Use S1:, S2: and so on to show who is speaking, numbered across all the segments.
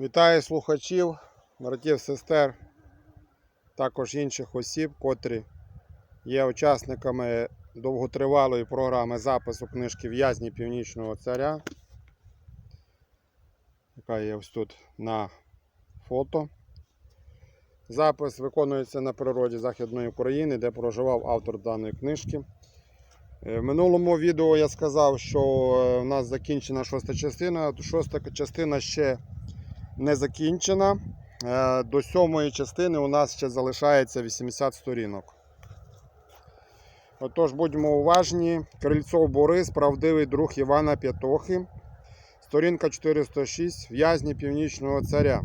S1: Вітаю слухачів, братів, сестер, також інших осіб, котрі є учасниками довготривалої програми запису книжки В'язні Північного Царя, яка є ось тут на фото. Запис виконується на природі Західної України, де проживав автор даної книжки. Е, В минулому відео я сказав, що е, в нас закінчена шоста частина. Шоста частина ще не закінчена. Е, До сьомої частини у нас ще залишається 80 сторінок. Отож, будьмо уважні. Крильцов Борис, правдивий друг Івана П'ятохи. Сторінка 406. В'язні Північного царя.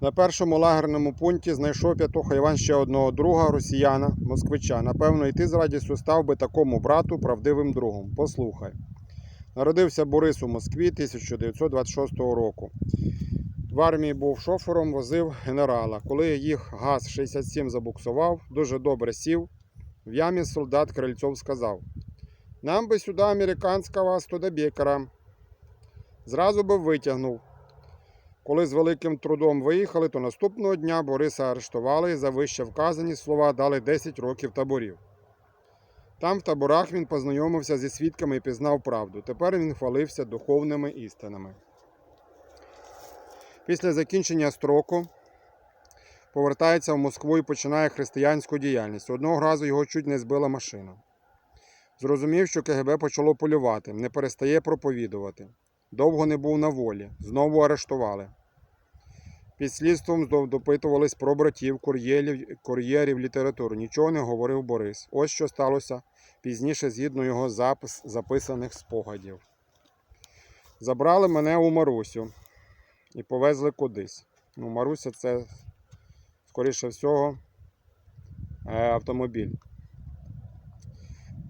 S1: На першому лагерному пункті знайшов П'ятоха Іван ще одного друга, росіяна, москвича. Напевно, і ти з радістю став би такому брату правдивим другом. Послухай. Народився Борис у Москві 1926 року. В армії був шофером, возив генерала. Коли їх ГАЗ-67 забуксував, дуже добре сів. В ямі солдат Крильцов сказав: Нам би сюди американського студебекера. Зразу би витягнув. Коли з великим трудом виїхали, то наступного дня Бориса арештували і за вище вказані слова дали 10 років таборів. Там в таборах він познайомився зі свідками і пізнав правду. Тепер він хвалився духовними істинами. Після закінчення строку повертається в Москву і починає християнську діяльність. Одного разу його чуть не збила машина. Зрозумів, що КГБ почало полювати, не перестає проповідувати. Довго не був на волі, знову арештували. Під слідством допитувались про братів, кур'єрів, кур'єрів літератури. Нічого не говорив Борис. Ось що сталося пізніше згідно його запис, записаних спогадів. Забрали мене у Марусю і повезли кудись. Ну, Маруся це, скоріше всього, е, автомобіль.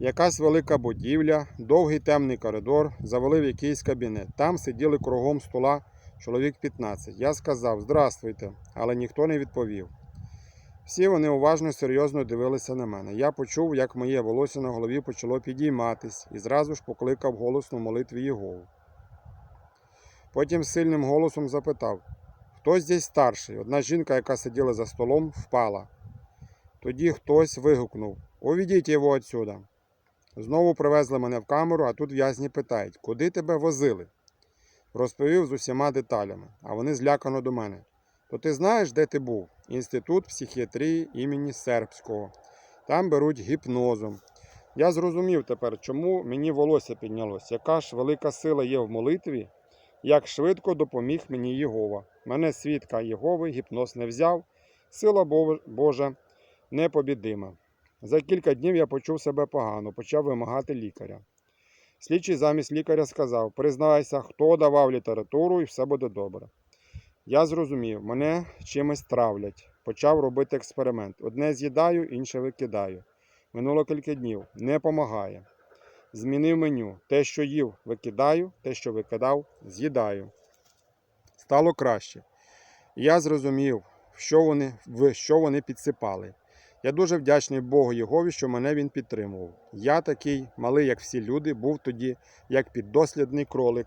S1: Якась велика будівля, довгий темний коридор, завели в якийсь кабінет. Там сиділи кругом стола чоловік 15. Я сказав Здравствуйте, але ніхто не відповів. Всі вони уважно серйозно дивилися на мене. Я почув, як моє волосся на голові почало підійматись, і зразу ж покликав голосно в молитві Єгову. Потім сильним голосом запитав, хто здесь старший? Одна жінка, яка сиділа за столом, впала. Тоді хтось вигукнув Увідіть його отсюда. Знову привезли мене в камеру, а тут в'язні питають, куди тебе возили? Розповів з усіма деталями, а вони злякано до мене. То ти знаєш, де ти був? Інститут психіатрії імені Сербського. Там беруть гіпнозом. Я зрозумів тепер, чому мені волосся піднялось, яка ж велика сила є в молитві, як швидко допоміг мені Єгова. Мене свідка Єгови гіпноз не взяв, сила Божа непобідима. За кілька днів я почув себе погано, почав вимагати лікаря. Слідчий замість лікаря сказав: Признавайся, хто давав літературу і все буде добре. Я зрозумів, мене чимось травлять. Почав робити експеримент. Одне з'їдаю, інше викидаю. Минуло кілька днів, не помагає. Змінив меню. Те, що їв, викидаю, те, що викидав, з'їдаю. Стало краще. Я зрозумів, що вони, в що вони підсипали. Я дуже вдячний Богу Єгові, що мене він підтримував. Я такий малий, як всі люди, був тоді, як піддослідний кролик.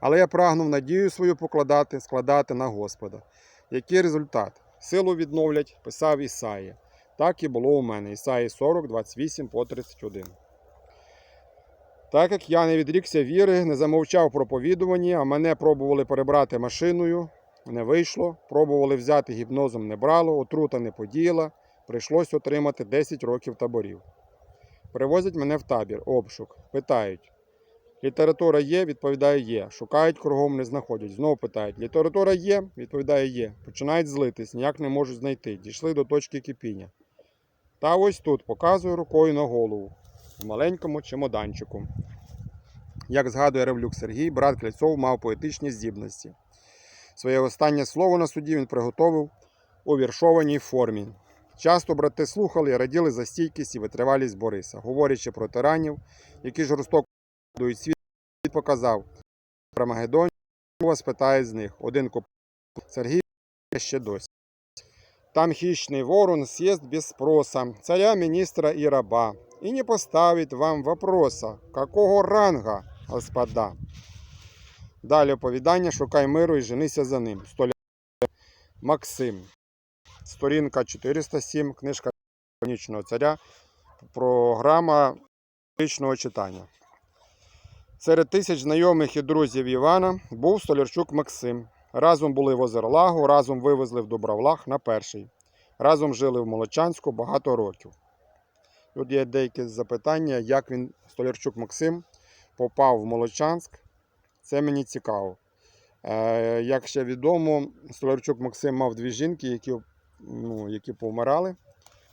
S1: Але я прагнув надію свою покладати, складати на Господа. Який результат? Силу відновлять, писав Ісаїя. Так і було у мене. Ісаї 40, 28 по 31. Так як я не відрікся віри, не замовчав проповідувані, а мене пробували перебрати машиною, не вийшло. Пробували взяти гіпнозом не брало, отрута не подіяла. Прийшлось отримати 10 років таборів. Привозять мене в табір, обшук. Питають. Література є, відповідає є. Шукають кругом, не знаходять. Знову питають: література є, відповідає є. Починають злитись, ніяк не можуть знайти. Дійшли до точки кипіння. Та ось тут показую рукою на голову в маленькому чемоданчику. Як згадує Ревлюк Сергій, брат Кляцов мав поетичні здібності. Своє останнє слово на суді він приготовив у віршованій формі. Часто брати слухали і раділи за стійкість і витривалість Бориса, говорячи про тиранів, які жорстоко дають світ, показав про Магедонію, вас питає з них. Один коп Сергій ще досі. Там хищный ворон съест без спроса царя, министра и раба, и не поставит вам вопроса, какого ранга, господа. Далі оповідання Шукай миру і женися за ним. Столяр Максим. Сторінка 407, книжка Панічного царя. Програма лічного читання. Серед тисяч знайомих і друзів Івана був Столярчук Максим. Разом були в Озерлагу, разом вивезли в Дубравлаг на перший. Разом жили в Молочанську багато років. Тут є деякі запитання, як він, Столярчук Максим, попав в Молочанськ. Це мені цікаво. Е, як ще відомо, Столярчук Максим мав дві жінки, які, ну, які повмирали.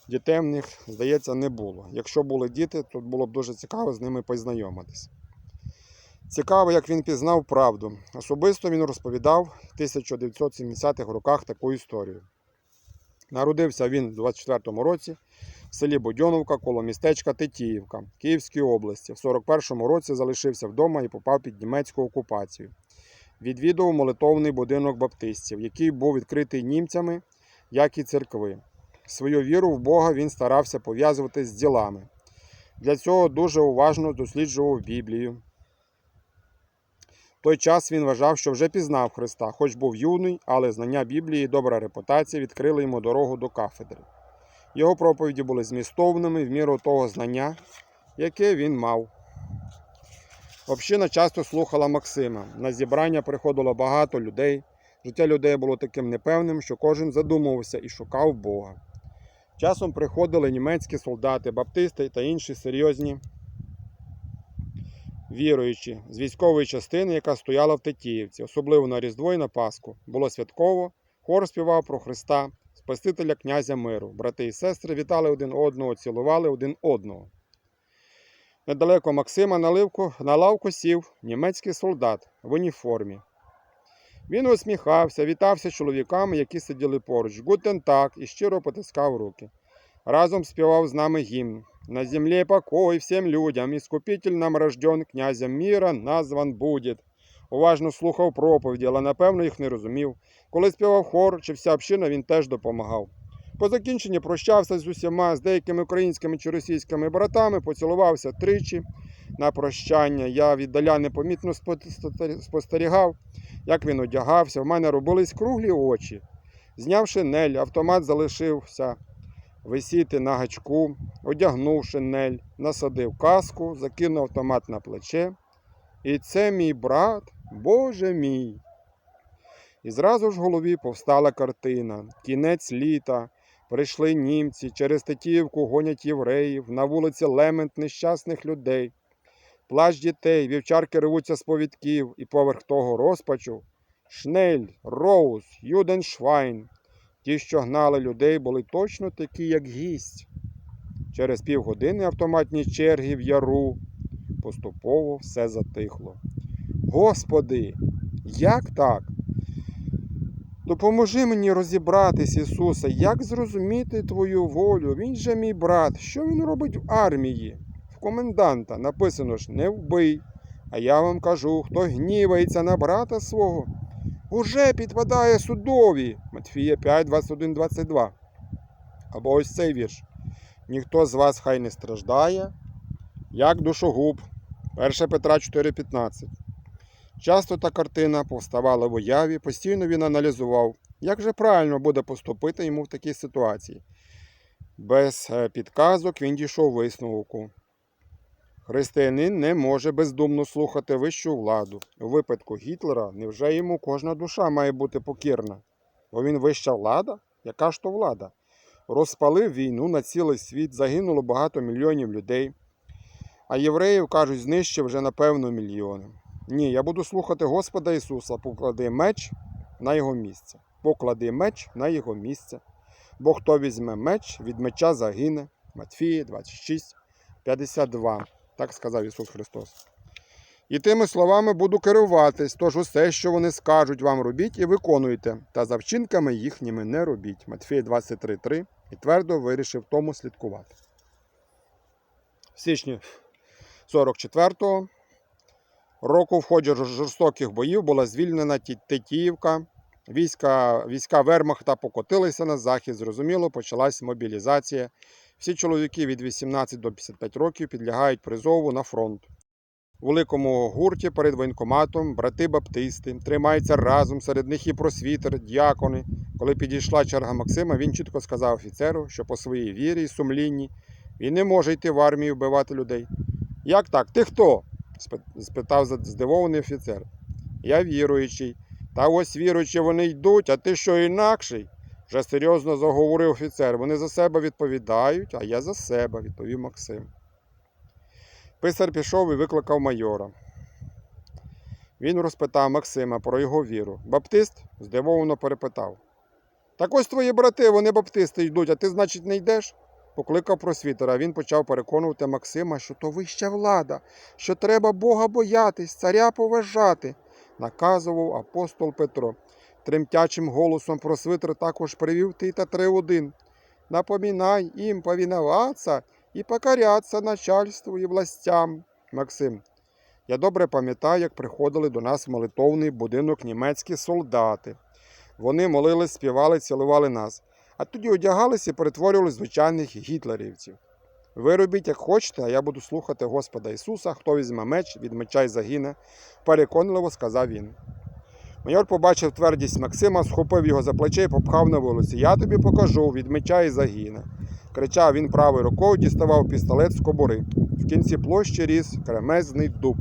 S1: Дітей в них, здається, не було. Якщо були діти, то було б дуже цікаво з ними познайомитися. Цікаво, як він пізнав правду. Особисто він розповідав в 1970-х роках таку історію. Народився він у 24-му році в селі Бодьоновка коло містечка Тетіївка Київської області. В 41-му році залишився вдома і попав під німецьку окупацію. Відвідував молитовний будинок баптистів, який був відкритий німцями, як і церкви. Свою віру в Бога він старався пов'язувати з ділами. Для цього дуже уважно досліджував Біблію. В той час він вважав, що вже пізнав Христа, хоч був юний, але знання Біблії і добра репутація відкрили йому дорогу до кафедри. Його проповіді були змістовними в міру того знання, яке він мав. Община часто слухала Максима. На зібрання приходило багато людей. Життя людей було таким непевним, що кожен задумувався і шукав Бога. Часом приходили німецькі солдати, баптисти та інші серйозні віруючі з військової частини, яка стояла в Тетіївці, особливо на Різдво і на Пасху. Було святково, хор співав про Христа, Спасителя князя миру. Брати і сестри вітали один одного, цілували один одного. Недалеко Максима на, ливку, на лавку сів німецький солдат в уніформі. Він усміхався, вітався з чоловіками, які сиділи поруч. Гутен так і щиро потискав руки. Разом співав з нами гімн. На земле покой всем людям, Искупитель нам рожден, князем мира назван будет. Уважно слухав проповіді, але напевно їх не розумів. Коли співав хор чи вся община, він теж допомагав. По закінченні прощався з усіма, з деякими українськими чи російськими братами, поцілувався тричі на прощання. Я віддаля непомітно спостерігав, як він одягався. В мене робились круглі очі. Зняв шинель, автомат залишився висіти на гачку, одягнув шинель, насадив каску, закинув автомат на плече. І це мій брат, Боже мій. І зразу ж в голові повстала картина. Кінець літа. Прийшли німці, через Тетіївку гонять євреїв, на вулиці лемент нещасних людей. Плач дітей, вівчарки ревуться з повідків, і поверх того розпачу. Шнель, Роуз, Юденшвайн. Ті, що гнали людей, були точно такі, як гість. Через півгодини автоматні черги в яру. Поступово все затихло. Господи, як так? Допоможи мені розібратись, Ісусе, як зрозуміти Твою волю. Він же мій брат. Що він робить в армії? Коменданта написано ж не вбий. А я вам кажу, хто гнівається на брата свого, уже підпадає судові. Матфія 5, 21, 22. Або ось цей вірш. Ніхто з вас хай не страждає, як душогуб. 1 Петра 4,15. Часто та картина повставала в уяві, постійно він аналізував, як же правильно буде поступити йому в такій ситуації. Без е, підказок він дійшов висновку. Християнин не може бездумно слухати вищу владу. У випадку Гітлера невже йому кожна душа має бути покірна? Бо він вища влада? Яка ж то влада? Розпалив війну на цілий світ, загинуло багато мільйонів людей. А євреїв, кажуть, знищив вже напевно мільйони. Ні, я буду слухати Господа Ісуса, поклади меч на його місце. Поклади меч на його місце. Бо хто візьме меч, від меча загине. Матфії 26, 52. Так сказав Ісус Христос. І тими словами буду керуватись, тож усе, що вони скажуть вам робіть і виконуйте, та за вчинками їхніми не робіть. Матфія 23.3 і твердо вирішив тому слідкувати. В січні 44-го року в ході жорстоких боїв була звільнена Ті- Тетіївка. Війська, війська Вермахта покотилися на захід. Зрозуміло, почалась мобілізація. Всі чоловіки від 18 до 55 років підлягають призову на фронт. У великому гурті перед воєнкоматом брати баптисти тримаються разом, серед них і просвітер, діакони. Коли підійшла черга Максима, він чітко сказав офіцеру, що по своїй вірі і сумлінні він не може йти в армію вбивати людей. Як так? Ти хто? спитав здивований офіцер. Я віруючий. Та ось віруючі вони йдуть, а ти що інакший? Вже серйозно заговорив офіцер. Вони за себе відповідають, а я за себе, відповів Максим. Писар пішов і викликав майора. Він розпитав Максима про його віру. Баптист здивовано перепитав. Так ось твої брати, вони баптисти йдуть, а ти, значить, не йдеш? Покликав просвітера. Він почав переконувати Максима, що то вища влада, що треба Бога боятись, царя поважати, наказував апостол Петро. Тремтячим голосом просвитер також привів Тита 3.1. Напоминай їм повиноватися і покоряться начальству і властям. Максим. Я добре пам'ятаю, як приходили до нас в молитовний будинок німецькі солдати. Вони молились, співали, цілували нас, а тоді одягалися і перетворювали звичайних гітлерівців. Ви робіть, як хочете, а я буду слухати Господа Ісуса, хто візьме меч, від меча й загине, переконливо сказав він. Майор побачив твердість Максима, схопив його за плече і попхав на вулиці. Я тобі покажу, від меча і загине. Кричав він правою рукою, діставав пістолет з кобури. В кінці площі ріс кремезний дуб.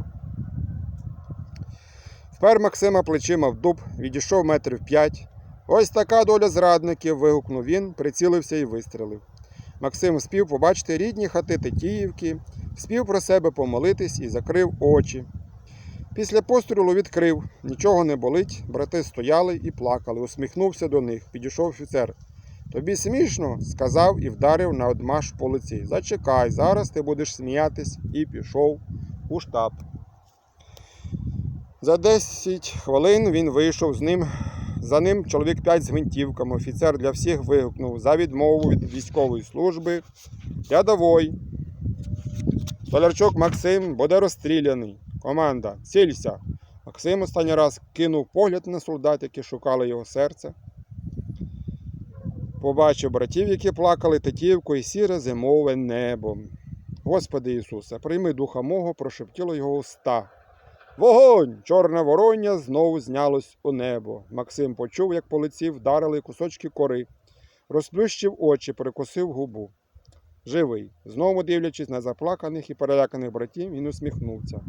S1: Впер Максима плечима в дуб, відійшов метрів п'ять. Ось така доля зрадників. вигукнув він, прицілився і вистрелив. Максим спів побачити рідні хати Тетіївки, спів про себе помолитись і закрив очі. Після пострілу відкрив, нічого не болить, брати стояли і плакали, усміхнувся до них, підійшов офіцер. Тобі смішно? сказав і вдарив на одмаш по лиці. Зачекай, зараз ти будеш сміятись і пішов у штаб. За 10 хвилин він вийшов з ним. За ним чоловік 5 з гвинтівками. Офіцер для всіх вигукнув за відмову від військової служби. Рядовой. Столярчук Максим буде розстріляний. Команда, цілься. Максим останній раз кинув погляд на солдат, які шукали його серце. Побачив братів, які плакали Тетіївку і сіре зимове небо. Господи Ісусе, прийми духа мого, прошептіло його уста. Вогонь! Чорне вороння знову знялось у небо. Максим почув, як по лиці вдарили кусочки кори, розплющив очі, перекусив губу. Живий. Знову дивлячись на заплаканих і переляканих братів, він усміхнувся.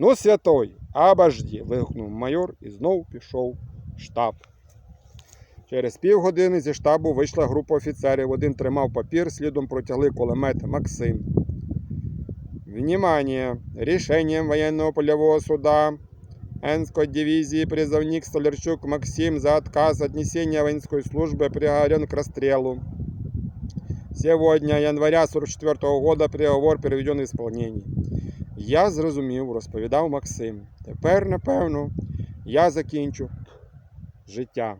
S1: Ну, святой, абажді. вигукнув майор і знов пішов в штаб. Через півгодини зі штабу вийшла група офіцерів. Один тримав папір, слідом протягли кулемет Максим. Внимание! Решением военного полевого суда Энской дивизии призывник Столярчук Максим за отказ от несения воинской службы приговорен к расстрелу. Сегодня, января 44 года, приговор переведен в исполнение. Я зрозумів, розповідав Максим. Тепер, напевно, я закінчу життя.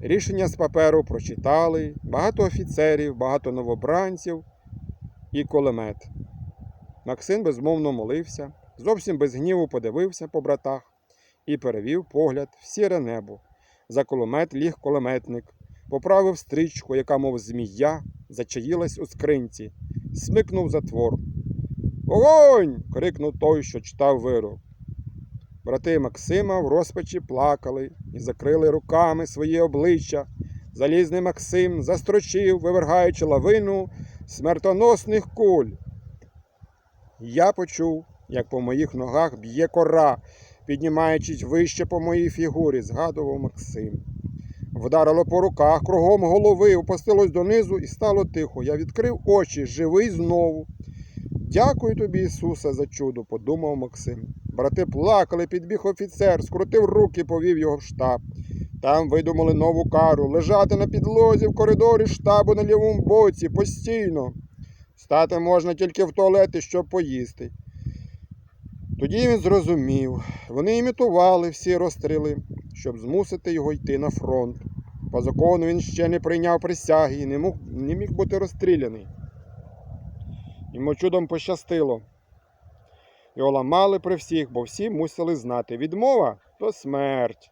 S1: Рішення з паперу прочитали, багато офіцерів, багато новобранців і кулемет. Максим безмовно молився, зовсім без гніву подивився по братах і перевів погляд в сіре небо. За кулемет ліг кулеметник, поправив стрічку, яка, мов змія, зачаїлась у скринці, смикнув затвор. Вогонь! крикнув той, що читав вирок. Брати Максима в розпачі плакали і закрили руками свої обличчя. Залізний Максим застрочив, вивергаючи лавину смертоносних куль. Я почув, як по моїх ногах б'є кора, піднімаючись вище по моїй фігурі, згадував Максим. Вдарило по руках, кругом голови, опустилось донизу і стало тихо. Я відкрив очі, живий знову. Дякую тобі, Ісусе, за чудо, подумав Максим. Брати плакали, підбіг офіцер, скрутив руки, повів його в штаб. Там видумали нову кару лежати на підлозі в коридорі штабу на лівому боці постійно. Стати можна тільки в туалеті, щоб поїсти. Тоді він зрозумів, вони імітували всі розстріли, щоб змусити його йти на фронт. По закону він ще не прийняв присяги і не міг, бути розстріляний. Йому чудом пощастило. Його ламали при всіх, бо всі мусили знати. Відмова то смерть.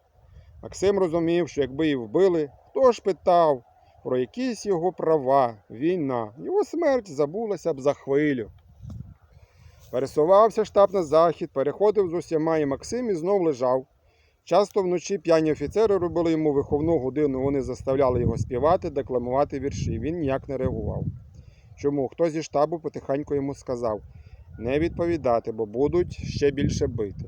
S1: Максим розумів, що якби її вбили, хто ж питав про якісь його права, війна. Його смерть забулася б за хвилю. Пересувався штаб на захід, переходив з усіма, і Максим і знов лежав. Часто вночі п'яні офіцери робили йому виховну годину, вони заставляли його співати, декламувати вірші. Він ніяк не реагував. Чому? Хтось зі штабу потихеньку йому сказав не відповідати, бо будуть ще більше бити.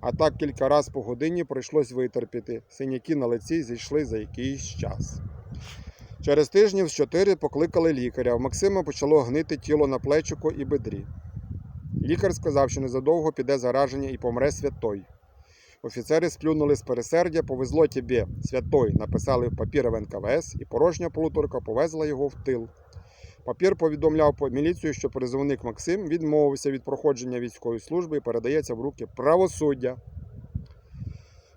S1: А так кілька разів по годині прийшлось витерпіти. Синяки на лиці зійшли за якийсь час. Через тижнів з чотири покликали лікаря. У Максима почало гнити тіло на плечику і бедрі. Лікар сказав, що незадовго піде зараження і помре святой. Офіцери сплюнули з пересердя, повезло тобі, святой, написали в папір НКВС, і порожня полуторка повезла його в тил. Папір повідомляв по міліцію, що призовник Максим відмовився від проходження військової служби і передається в руки правосуддя.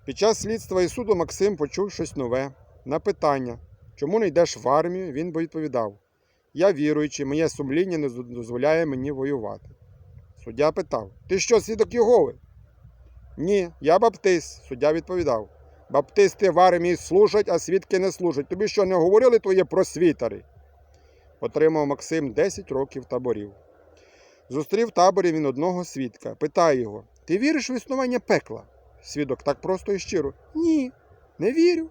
S1: Під час слідства і суду Максим почув щось нове. На питання, чому не йдеш в армію, він би відповідав: Я віруючий, моє сумління не дозволяє мені воювати. Суддя питав: Ти що, свідок Єгови? Ні, я баптист. Суддя відповідав: Баптисти в армії служать, а свідки не служать. Тобі що не говорили твої просвітари? Отримав Максим 10 років таборів. Зустрів в таборі він одного свідка. Питає його: Ти віриш в існування пекла? Свідок так просто і щиро. Ні, не вірю.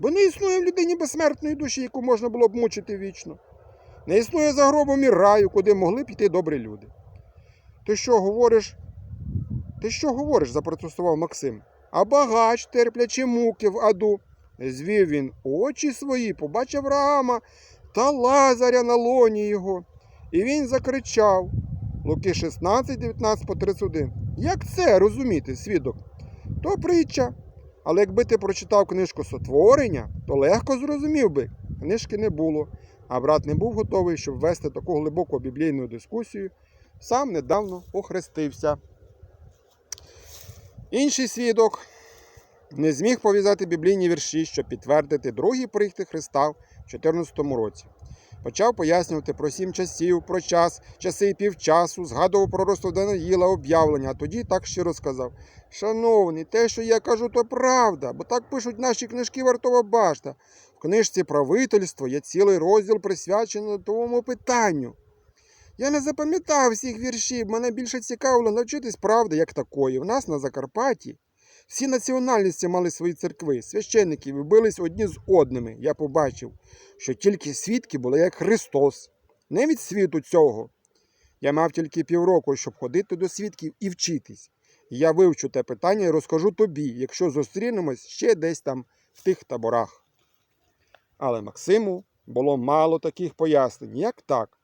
S1: Бо не існує в людині безсмертної душі, яку можна було б мучити вічно. Не існує за гробом і раю, куди могли б йти добрі люди. Ти що говориш? Ти що говориш? запротестував Максим. А багач, терплячи муки в аду. Звів він очі свої, побачив Авраама та Лазаря на лоні його. І він закричав. Луки 16, 19 по 31. Як це розуміти, свідок? То притча. Але якби ти прочитав книжку сотворення, то легко зрозумів би. Книжки не було, а брат не був готовий, щоб вести таку глибоку біблійну дискусію. Сам недавно охрестився. Інший свідок не зміг пов'язати біблійні вірші, щоб підтвердити другий прихід Христа в 14 році. Почав пояснювати про сім часів, про час, часи і півчасу, згадував про Даниїла, об'явлення, а тоді так щиро сказав: Шановний, те, що я кажу, то правда, бо так пишуть наші книжки Вартова башта. В книжці правительство є цілий розділ присвячений тому питанню. Я не запам'ятав всіх віршів, мене більше цікавило навчитись правди як такої. В нас на Закарпатті всі національності мали свої церкви, священники вибились одні з одними. Я побачив, що тільки свідки були як Христос, не від світу цього. Я мав тільки півроку, щоб ходити до свідків і вчитись. Я вивчу те питання і розкажу тобі, якщо зустрінемось ще десь там в тих таборах. Але Максиму було мало таких пояснень. Як так?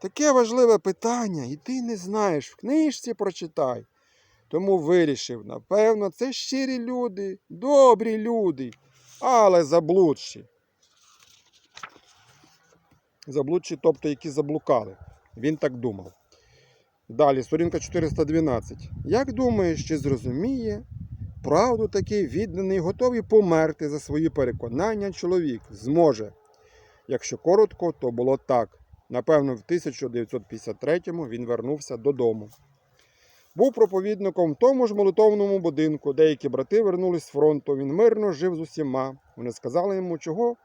S1: Таке важливе питання, і ти не знаєш, в книжці прочитай. Тому вирішив, напевно, це щирі люди, добрі люди, але заблудші. Заблудші, тобто які заблукали. Він так думав. Далі, сторінка 412. Як думаєш, чи зрозуміє правду такий відданий, готовий померти за свої переконання чоловік? Зможе. Якщо коротко, то було так. Напевно, в 1953-му він вернувся додому. Був проповідником в тому ж молитовному будинку. Деякі брати вернулись з фронту. Він мирно жив з усіма. Вони сказали йому, чого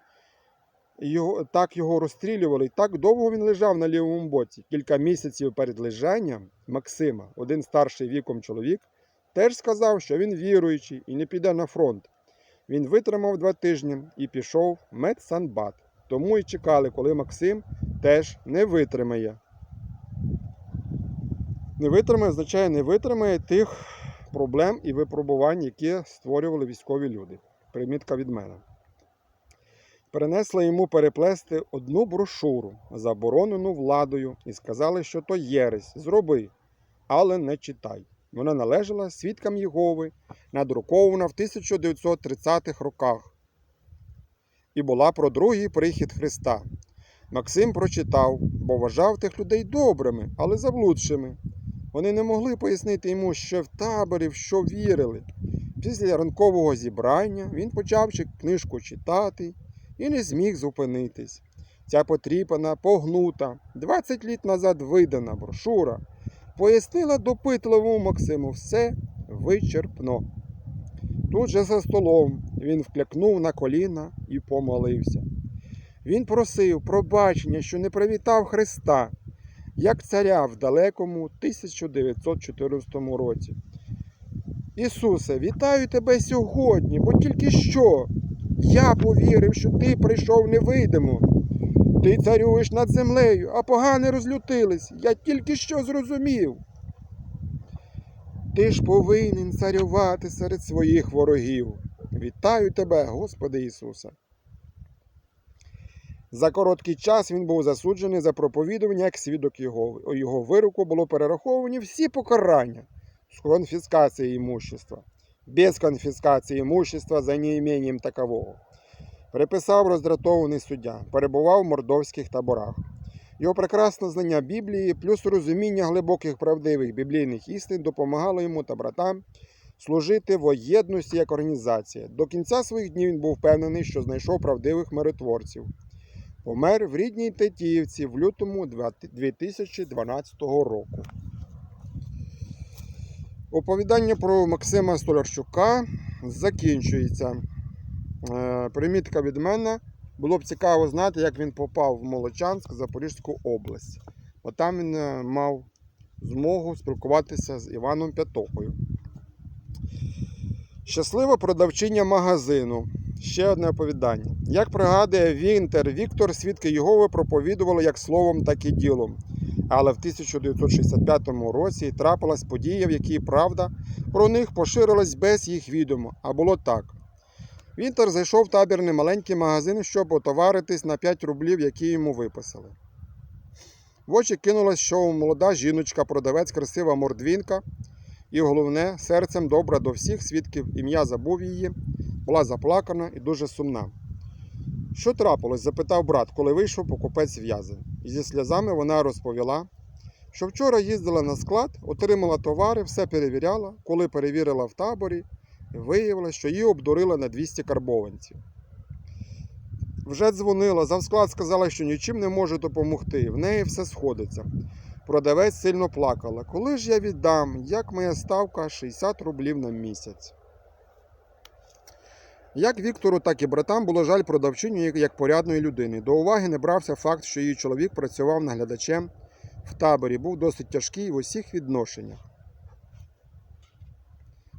S1: його, так його розстрілювали. І так довго він лежав на лівому боці. Кілька місяців перед лежанням Максима, один старший віком чоловік, теж сказав, що він віруючий і не піде на фронт. Він витримав два тижні і пішов в медсанбат. Тому і чекали, коли Максим теж не витримає. Не витримає, означає, не витримає тих проблем і випробувань, які створювали військові люди. Примітка від мене. Перенесли йому переплести одну брошуру, заборонену владою, і сказали, що то єресь. Зроби, але не читай. Вона належала свідкам Єгови, надрукована в 1930-х роках і була про другий прихід Христа. Максим прочитав, бо вважав тих людей добрими, але заблудшими. Вони не могли пояснити йому, що в таборі, в що вірили. Після ранкового зібрання він почав книжку читати і не зміг зупинитись. Ця потріпана, погнута, 20 літ назад видана брошура пояснила допитливому Максиму все вичерпно. Тут же за столом він вклякнув на коліна і помолився. Він просив пробачення, що не привітав Христа. Як царя в далекому 1914 році. Ісусе, вітаю тебе сьогодні, бо тільки що я повірив, що ти прийшов невидимо. Ти царюєш над землею, а погани розлютились. Я тільки що зрозумів. Ти ж повинен царювати серед своїх ворогів. Вітаю тебе, Господи Ісусе. За короткий час він був засуджений за проповідування як свідок його. У його вироку було перераховані всі покарання з конфіскації імущества, без конфіскації імущества за неімінням такового. Приписав роздратований суддя, перебував в мордовських таборах. Його прекрасне знання Біблії плюс розуміння глибоких правдивих біблійних істин допомагало йому та братам служити в єдності як організація. До кінця своїх днів він був впевнений, що знайшов правдивих миротворців. Помер в рідній Тетіївці в лютому 2012 року. Оповідання про Максима Столярчука закінчується. Е, Примітка від мене. Було б цікаво знати, як він попав в Молочанськ, Запорізьку область. Бо там він е, мав змогу спілкуватися з Іваном П'ятохою. Щаслива продавчиня магазину. Ще одне оповідання. Як пригадує Вінтер, Віктор, свідки Єгови проповідували як словом, так і ділом. Але в 1965 році трапилась подія, в якій правда про них поширилась без їх відомо. А було так. Вінтер зайшов в табірний маленький магазин, щоб отоваритись на 5 рублів, які йому виписали. В очі кинулась, що молода жіночка, продавець, красива мордвінка, і головне, серцем добра до всіх свідків, ім'я забув її, була заплакана і дуже сумна. Що трапилось? запитав брат, коли вийшов покупець в'язень. І зі сльозами вона розповіла, що вчора їздила на склад, отримала товари, все перевіряла. Коли перевірила в таборі, виявилось, що її обдурили на 200 карбованців. Вже дзвонила, завсклад сказала, що нічим не може допомогти, в неї все сходиться. Продавець сильно плакала. Коли ж я віддам, як моя ставка 60 рублів на місяць. Як Віктору, так і братам було жаль продавчиню як- порядної людини. До уваги не брався факт, що її чоловік працював наглядачем в таборі, був досить тяжкий в усіх відношеннях.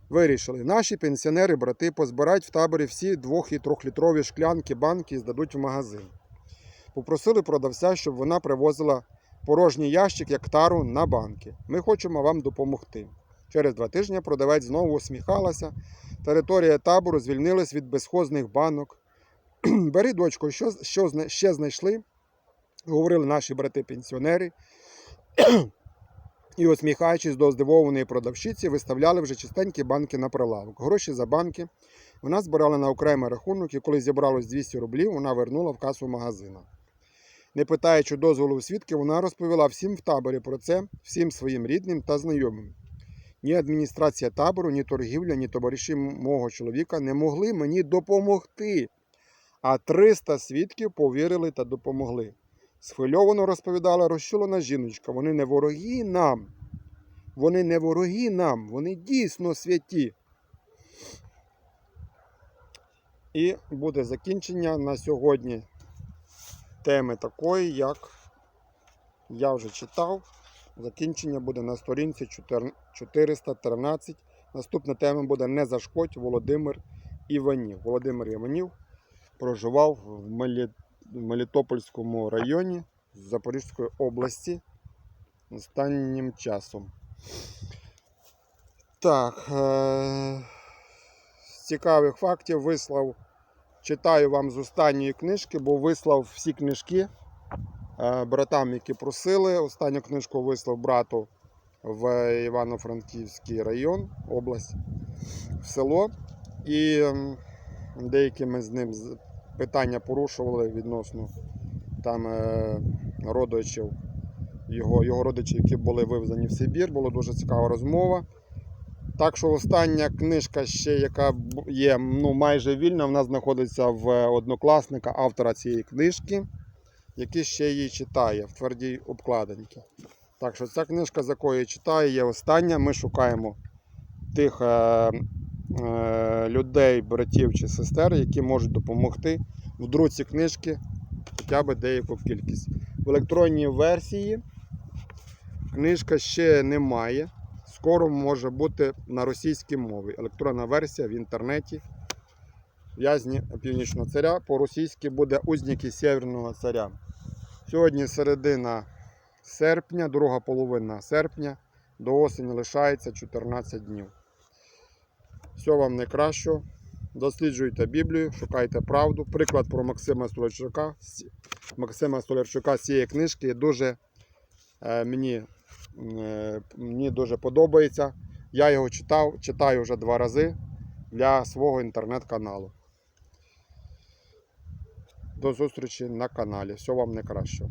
S1: Вирішили, наші пенсіонери-брати позбирають в таборі всі 2 і 3-літрові шклянки, банки і здадуть в магазин. Попросили продавця, щоб вона привозила порожній ящик як тару на банки. Ми хочемо вам допомогти. Через два тижні продавець знову усміхалася. Територія табору звільнилась від безхозних банок. Бери, дочко, що, що ще знайшли? Говорили наші брати-пенсіонери. І, усміхаючись до здивованої продавщиці, виставляли вже чистенькі банки на прилавок. Гроші за банки вона збирала на окремий рахунок, і коли зібралось 200 рублів, вона вернула в касу магазина. Не питаючи дозволу у свідки, вона розповіла всім в таборі про це, всім своїм рідним та знайомим. Ні адміністрація табору, ні торгівля, ні товариші мого чоловіка не могли мені допомогти. А 300 свідків повірили та допомогли. Схвильовано розповідала розчулена жіночка. Вони не вороги нам. Вони не вороги нам, вони дійсно святі. І буде закінчення на сьогодні теми такої, як я вже читав. Закінчення буде на сторінці 413. Наступна тема буде Не зашкодь Володимир Іванів. Володимир Іванів проживав в Мелі... Мелітопольському районі Запорізької області останнім часом. Так, е- з цікавих фактів вислав, читаю вам з останньої книжки, бо вислав всі книжки братам, які просили. Останню книжку вислав брату в Івано-Франківський район, область, в село. І деякі ми з ним питання порушували відносно там е, родичів, його, його родичів, які були вивезені в Сибір. Була дуже цікава розмова. Так що остання книжка, ще яка є ну, майже вільна, вона знаходиться в однокласника автора цієї книжки, який ще її читає в твердій обкладинці. Так що ця книжка, з якої я читаю, є остання. Ми шукаємо тих е, е, людей, братів чи сестер, які можуть допомогти в друці книжки хоча б деяку кількість. В електронній версії Книжка ще немає. Скоро може бути на російській мові. Електронна версія в інтернеті. В'язні Північного царя. По-російськи буде Узники Северного царя. Сьогодні середина серпня, друга половина серпня. До осені лишається 14 днів. Всього вам найкращого. Досліджуйте Біблію, шукайте правду. Приклад про Максима Столярчука. Максима Столярчука з цієї книжки дуже е, мені, е, мені дуже подобається. Я його читав, читаю вже два рази для свого інтернет-каналу. До зустрічі на каналі. Всього вам найкращого.